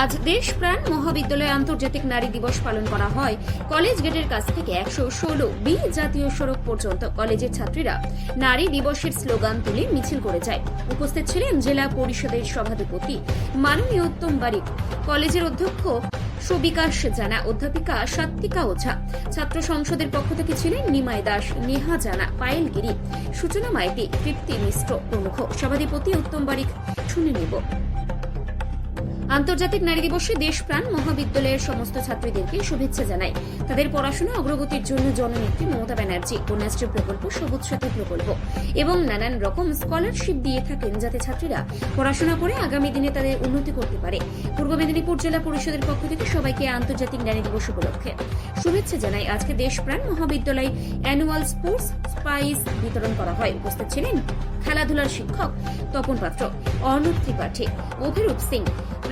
আজ দেশপ্রাণ মহাবিদ্যালয়ে আন্তর্জাতিক নারী দিবস পালন করা হয়। কলেজ গেটের কাছ থেকে একশো ষোলো বি জাতীয় সড়ক পর্যন্ত কলেজের ছাত্রীরা নারী দিবসের স্লোগান তুলে মিছিল করে যায়। উপস্থিত ছিলেন জেলা পরিষদের সভাধিপতি মাননীয় উত্তম বারিক। কলেজের অধ্যক্ষ সুবিকাশ জানা অধ্যাপিকা সাত্বিকা ওঝা। ছাত্র সংসদের পক্ষ থেকে ছিলেন নিমাই দাস, নেহা জানা, পায়েল গিরি, সূচনা মাইতি, তৃপ্তি মিশ্র প্রমুখ। সভাধিপতি উত্তম বারিক শুনে নেব। আন্তর্জাতিক নারী দিবসে দেশপ্রাণ মহাবিদ্যালয়ের সমস্ত ছাত্রীদেরকে শুভেচ্ছা জানাই। তাদের পড়াশোনা অগ্রগতির জন্য জননেত্রী মমতা ব্যানার্জি কন্যাশ্রী প্রকল্প সবুজ সাথী প্রকল্প এবং নানান রকম স্কলারশিপ দিয়ে থাকেন যাতে ছাত্রীরা পড়াশোনা করে আগামী দিনে তাদের উন্নতি করতে পারে। পূর্ব মেদিনীপুর জেলা পরিষদের পক্ষ থেকে সবাইকে আন্তর্জাতিক নারী দিবস উপলক্ষে শুভেচ্ছা জানাই। আজকে Deshapran Mahavidyalaya annual sports prize বিতরণ করা হয়। উপস্থিত ছিলেন খেলাধুলার শিক্ষক তপন পাত্র অর্ণব ত্রিপাঠী, অভিরূপ সিং,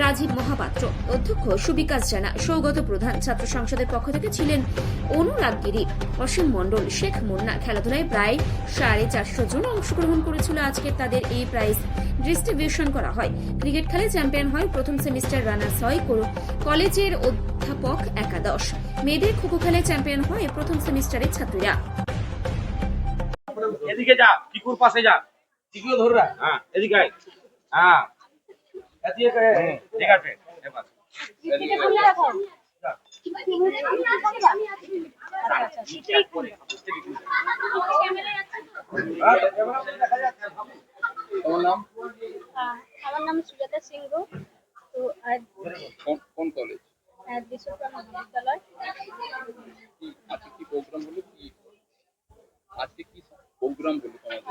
রাজীব মহাপাত্র, অধ্যক্ষ সুবিকাশ জানা, সৌগত প্রধান, ছাত্র সংসদের পক্ষ থেকে ছিলেন অনুরাগ গিরি, অসীম মণ্ডল, শেখ মুন্না। খেলাধুলায় প্রায় সাড়ে চারশো জন অংশগ্রহণ করেছিল আজকের তাদের এই প্রাইজ ডিস্ট্রিবিউশন করা হয়। ক্রিকেট খেলে চ্যাম্পিয়ন হয় প্রথম সেমিস্টার রানার্স হয় কলেজের অধ্যাপক একাদশ। মেয়েদের খোখো খেলে চ্যাম্পিয়ন হয় প্রথম সেমিস্টারের ছাত্রীরা। এদিকে যা পাশে যা। টিকিও ধরে রাখ। হ্যাঁ এদিকে আয়। হ্যাঁ। এদিকে হুম, ঠিক আছে এবার। এদিকে। হ্যাঁ। তোমার নাম? আহ, আমার নাম সুজাতা সিংহ। তো কোন কোন কলেজ আহ, বিশ্বপ্রাণ মহাবিদ্যালয়। আজকে কি প্রোগ্রাম হলো? কি আজকে কি প্রোগ্রাম হলো তোমাদের?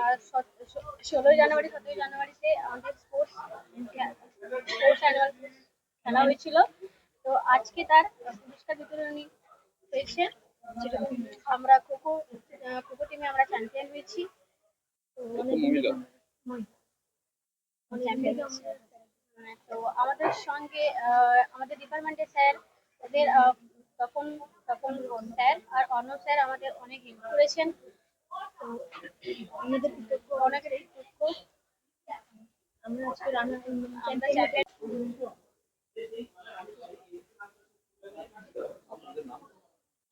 ষোলোই জানুয়ারি সতেরোই জানুয়ারিতে আমাদের স্পোর্টস স্পোর্টস অ্যানুয়াল খেলা হয়েছিল। তো আজকে তার পুরস্কার বিতরণী হয়েছে। আমরা খোখো খোখো টিমে আমরা চ্যাম্পিয়ন হয়েছি। তো আমাদের সঙ্গে আমাদের ডিপার্টমেন্টের স্যার ওদের তপন তপন স্যার আর অর্ণব স্যার আমাদের অনেক হেল্প করেছেন। আমাদের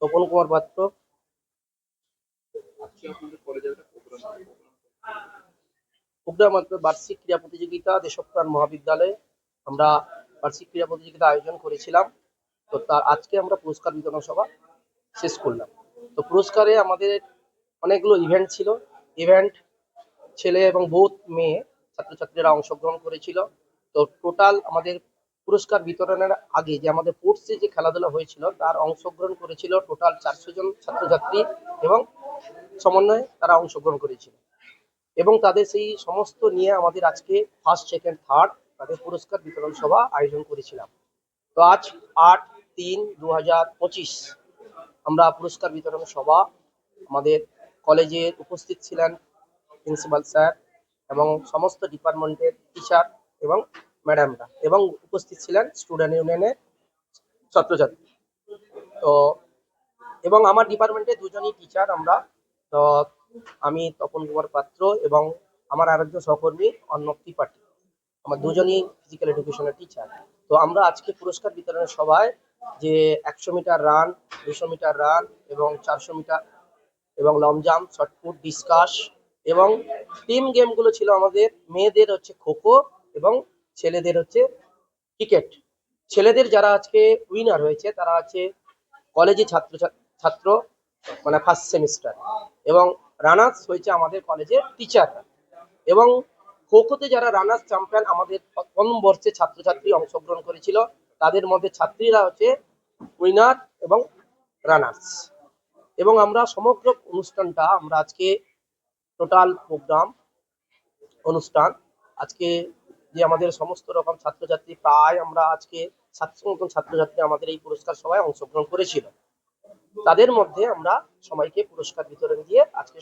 তপন কুমার পাত্র। প্রোগ্রাম বার্ষিক ক্রীড়া প্রতিযোগিতা, দেশপ্রাণ মহাবিদ্যালয়ে আমরা বার্ষিক ক্রীড়া প্রতিযোগিতা আয়োজন করেছিলাম। তো তার আজকে আমরা পুরস্কার বিতরণ সভা শেষ করলাম। তো পুরস্কারে আমাদের অনেকগুলো ইভেন্ট ছিল। ইভেন্ট ছেলে এবং বহুত মেয়ে ছাত্রছাত্রীরা অংশগ্রহণ করেছিল। তো টোটাল আমাদের পুরস্কার বিতরণের আগে যে আমাদের স্পোর্টসে যে খেলাধুলা হয়েছিল, তার অংশগ্রহণ করেছিল টোটাল চারশো জন ছাত্রছাত্রী এবং সমন্বয়ে তারা অংশগ্রহণ করেছিল। এবং তাদের সেই সমস্ত নিয়ে আমাদের আজকে ফার্স্ট সেকেন্ড থার্ড তাদের পুরস্কার বিতরণ সভা আয়োজন করেছিলাম। তো আজ আট, তিন দু আমরা পুরস্কার বিতরণ সভা আমাদের কলেজে উপস্থিত ছিলেন প্রিন্সিপাল স্যার এবং সমস্ত ডিপার্টমেন্টের টিচার এবং ম্যাডামরা এবং উপস্থিত ছিলেন স্টুডেন্ট ইউনিয়নের ছাত্রছাত্রী। তো, এবং আমার ডিপার্টমেন্টে দুজনই টিচার আমরা। তো, আমি তপন কুমার পাত্র এবং আমার আরেকজন সহকর্মী অর্ণব ত্রিপাঠী। আমার দুজনই ফিজিক্যাল এডুকেশনের টিচার তো, আমরা আজকে পুরস্কার বিতরণের সভায় যে একশো মিটার রান দুশো মিটার রান এবং চারশো মিটার এবং long jump shot put discus এবং টিম গেমগুলো ছিল আমাদের মেয়েদের হচ্ছে খোখো এবং ছেলেদের হচ্ছে ক্রিকেট। ছেলেদের যারা আজকে উইনার হয়েছে, তারা আছে কলেজে ছাত্র ছাত্র মানে ফার্স্ট সেমিস্টার এবং রানার্স হয়েছে আমাদের কলেজের টিচার এবং খোখোতে যারা রানার্স চ্যাম্পিয়ন আমাদের প্রথম বর্ষে ছাত্রছাত্রী অংশগ্রহণ করেছিল, তাদের মধ্যে ছাত্রীরা হচ্ছে উইনার এবং রানার্স এবং আমরা সমগ্র অনুষ্ঠানটা, আমরা আজকে টোটাল প্রোগ্রাম অনুষ্ঠান, আজকে যে আমাদের সমস্ত রকম ছাত্রছাত্রী প্রায় আমরা আজকে সাতশো মতন ছাত্রছাত্রী আমাদের এই পুরস্কার সভায় অংশগ্রহণ করেছিল। তাদের মধ্যে আমরা সবাইকে পুরস্কার বিতরণ দিয়ে আজকে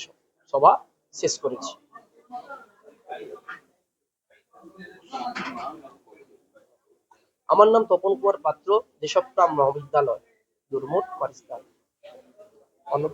সভা শেষ করেছি। আমার নাম তপন কুমার পাত্র দেশপ্রাম মহাবিদ্যালয়, দুর্মুট, পাকিস্তান। অন্য